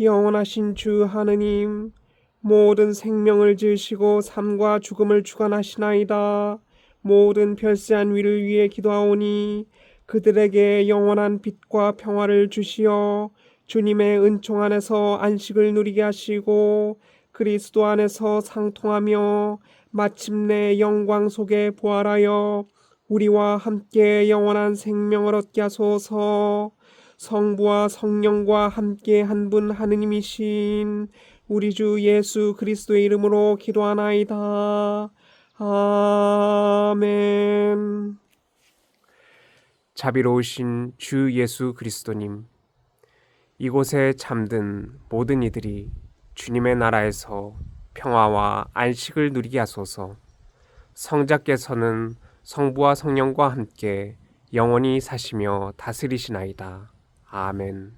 영원하신 주 하느님 모든 생명을 지으시고 삶과 죽음을 주관하시나이다. 모든 별세한 위를 위해 기도하오니 그들에게 영원한 빛과 평화를 주시어 주님의 은총 안에서 안식을 누리게 하시고 그리스도 안에서 상통하며 마침내 영광 속에 부활하여 우리와 함께 영원한 생명을 얻게 하소서. 성부와 성령과 함께 한 분 하느님이신 우리 주 예수 그리스도의 이름으로 기도하나이다. 아멘. 자비로우신 주 예수 그리스도님, 이곳에 잠든 모든 이들이 주님의 나라에서 평화와 안식을 누리게 하소서. 성자께서는 성부와 성령과 함께 영원히 사시며 다스리시나이다. 아멘.